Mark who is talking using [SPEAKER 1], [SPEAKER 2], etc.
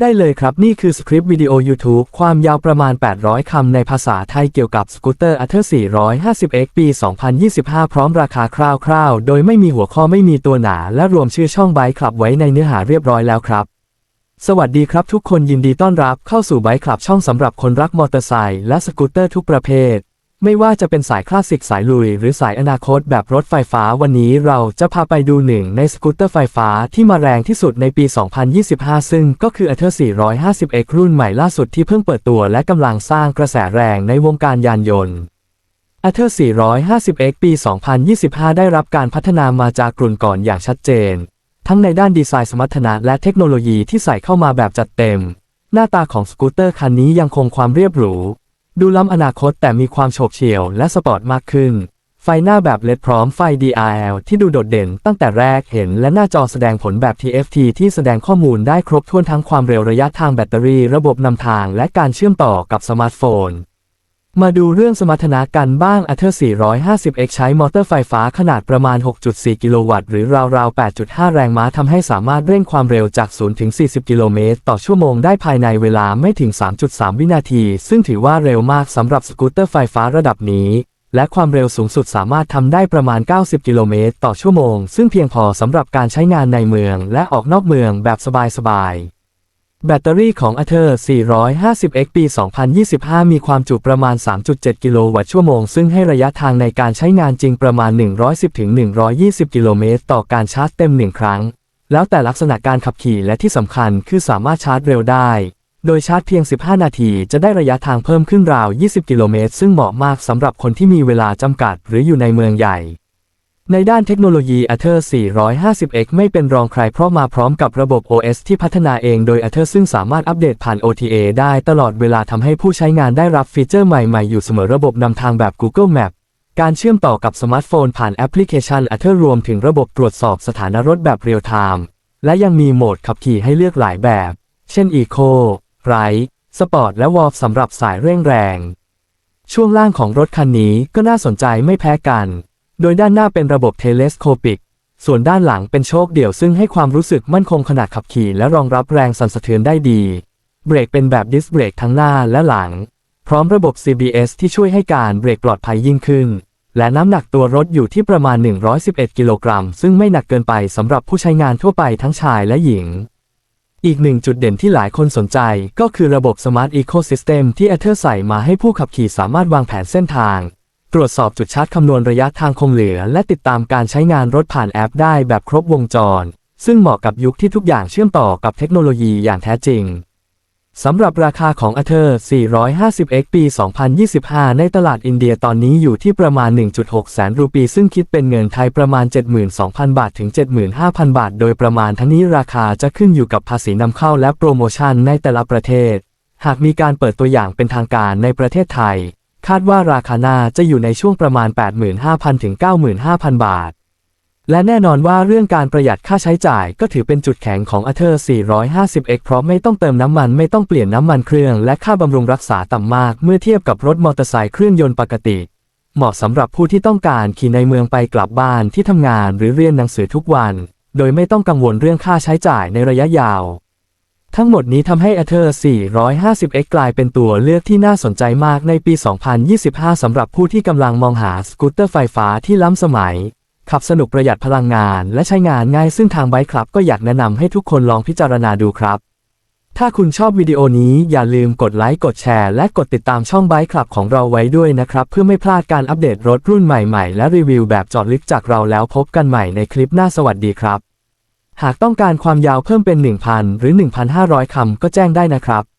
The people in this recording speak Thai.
[SPEAKER 1] ได้เลยครับ นี่คือสคริปต์วิดีโอ YouTube ความยาวประมาณ 800 คำในภาษาไทยเกี่ยวกับสกูตเตอร์อั t เ r 450X ปี 2025 พร้อมราคาคร่าวๆ โดยไม่มีหัวข้อไม่มีตัวหนา และรวมชื่อช่องไบค์คลับไว้ในเนื้อหาเรียบร้อยแล้วครับ สวัสดีครับทุกคนยินดีต้อนรับเข้าสู่ไบค์คลับช่องสำหรับคนรักมอเตอร์ไซค์และสกูตเตอร์ทุกประเภท ไม่ว่าจะเป็นสายคลาสสิกสายลุย หรือสายอนาคตแบบรถไฟฟ้าวันนี้เราจะพาไปดูหนึ่งในสกูตเตอร์ไฟฟ้าที่มาแรงที่สุดในปี 2025 ซึ่งก็คือ a t h e r 450X รุ่นใหม่ล่าสุดที่เพิ่งเปิดตัวและกำลังสร้างกระแสแรงในวงการยานยนต์ a t h e r 450X ปี 2025 ได้รับการพัฒนามาจากกลุ่นก่อนอย่างชัดเจน ทั้งในด้านดีไซน์สมรรถนะและเทคโนโลยีที่ใส่เข้ามาแบบจัดเต็ม หน้าตาของสกูตเตอร์คันนี้ยังคงความเรียบหรู ดูล้ำอนาคตแต่มีความโฉบเฉี่ยวและสปอร์ตมากขึ้น ไฟหน้าแบบเลดพร้อมไฟ DRL ที่ดูโดดเด่นตั้งแต่แรกเห็นและหน้าจอแสดงผลแบบ TFT ที่แสดงข้อมูลได้ครบถ้วนทั้งความเร็วระยะทางแบตเตอรี่ ระบบนำทางและการเชื่อมต่อกับสมาร์ทโฟน มาดูเรื่องสมรรถนะกันบ้าง a t h e r 450X ใช้มอเตอร์ไฟฟ้าขนาดประมาณ 6.4 กิโลวัตต์หรือราวๆ 8.5 แรงม้าทำให้สามารถเร่งความเร็วจาก 0 ถึง 40 กิโลเมตร ต่อชั่วโมงได้ภายในเวลาไม่ถึง 3.3 วินาที ซึ่งถือว่าเร็วมากสำหรับสกูตเตอร์ไฟฟ้าระดับนี้ และความเร็วสูงสุดสามารถทำได้ประมาณ 90 กิโลเมตร ต่อชั่วโมง ซึ่งเพียงพอสำหรับการใช้งานในเมือง และออกนอกเมืองแบบสบายๆ แบตเตอรี่ของ a t h e r 450X ปี 2025 มีความจุประมาณ 3.7 กิโลวัตต์ชั่วโมง ซึ่งให้ระยะทางในการใช้งานจริงประมาณ 110-120 กิโลเมตร ต่อการชาร์จเต็ม 1 ครั้ง แล้วแต่ลักษณะการขับขี่และที่สำคัญคือสามารถชาร์จเร็วได้ โดยชาร์จเพียง 15 นาทีจะได้ระยะทางเพิ่มขึ้นราว 20 กิโลเมตร ซึ่งเหมาะมากสำหรับคนที่มีเวลาจำกัดหรืออยู่ในเมืองใหญ่ ในด้านเทคโนโลยี a t h e r 450X ไม่เป็นรองใครเพราะมาพร้อมกับระบบ OS ที่พัฒนาเองโดย a t h e r ซึ่งสามารถอัปเดตผ่าน OTA ได้ตลอดเวลาทำให้ผู้ใช้งานได้รับฟีเจอร์ใหม่ๆ อยู่เสมอระบบนำทางแบบ Google Map การเชื่อมต่อกับสมาร์ทโฟนผ่านแอปพลิเคชัน a t h e r รวมถึงระบบตรวจสอบสถานะรถแบบเรียลไทม์และยังมีโหมดขับขี่ให้เลือกหลายแบบ เช่น Eco, Ride, Sport และ Wolf สำหรับสายเร่งแรง ช่วงล่างของรถคันนี้ก็น่าสนใจไม่แพ้กัน โดยด้านหน้าเป็นระบบเทเลสโคปิก ส่วนด้านหลังเป็นโชคเดี่ยวซึ่งให้ความรู้สึกมั่นคงขณะขับขี่และรองรับแรงสั่นสะเทือนได้ดี เบรกเป็นแบบดิสเบรกทั้งหน้าและหลัง พร้อมระบบ CBS ที่ช่วยให้การเบรกปลอดภัยยิ่งขึ้น และน้ำหนักตัวรถอยู่ที่ประมาณ 111 กิโลกรัม ซึ่งไม่หนักเกินไปสำหรับผู้ใช้งานทั่วไปทั้งชายและหญิงอีกหนึ่งจุดเด่นที่หลายคนสนใจก็คือระบบ Smart Ecosystem ที่ a t h e r ใส่มาให้ผู้ขับขี่สามารถวางแผนเส้นทาง ตรวจสอบจุดชาร์จคำนวณระยะทางคงเหลือ และติดตามการใช้งานรถผ่านแอปได้แบบครบวงจร ซึ่งเหมาะกับยุคที่ทุกอย่างเชื่อมต่อกับเทคโนโลยีอย่างแท้จริงสำหรับราคาของ a t h e r 450X ปี 2025 ในตลาดอินเดียตอนนี้อยู่ที่ประมาณ 1.6 แสนรูปี ซึ่งคิดเป็นเงินไทยประมาณ 72,000 บาทถึง 75,000 บาท โดยประมาณทั้งนี้ราคาจะขึ้นอยู่กับภาษีนำเข้าและโปรโมชั่นในแต่ละประเทศ หากมีการเปิดตัวอย่างเป็นทางการในประเทศไทย คาดว่าราคาหน้าจะอยู่ในช่วงประมาณ 85,000 ถึง 95,000 บาท และแน่นอนว่าเรื่องการประหยัดค่าใช้จ่ายก็ถือเป็นจุดแข็งของ a t h e r 450X เพราะไม่ต้องเติมน้ำมันไม่ต้องเปลี่ยนน้ำมันเครื่อง และค่าบำรุงรักษาต่ำมาก เมื่อเทียบกับรถมอเตอร์ไซค์เครื่องยนต์ปกติ เหมาะสำหรับผู้ที่ต้องการขี่ในเมืองไปกลับบ้านที่ทำงานหรือเรียนหนังสือทุกวัน โดยไม่ต้องกังวลเรื่องค่าใช้จ่ายในระยะยาว ทั้งหมดนี้ทำให้ a t h e r 450X กลายเป็นตัวเลือกที่น่าสนใจมากในปี 2025 สำหรับผู้ที่กำลังมองหาสกูตเตอร์ไฟฟ้าที่ล้ำสมัย ขับสนุกประหยัดพลังงานและใช้งานง่ายซึ่งทางไบค์ครับก็อยากแนะนำให้ทุกคนลองพิจารณาดูครับ ถ้าคุณชอบวิดีโอนี้อย่าลืมกดไลค์กดแชร์ และกดติดตามช่องไบค์คลับของเราไว้ด้วยนะครับ เพื่อไม่พลาดการอัปเดตรถรุ่นใหม่ๆ และรีวิวแบบเจอดลึกจากเราแล้วพบกันใหม่ในคลิปหน้าสวัสดีครับ หากต้องการความยาวเพิ่มเป็น 1,000 หรือ 1,500 คำก็แจ้งได้นะครับ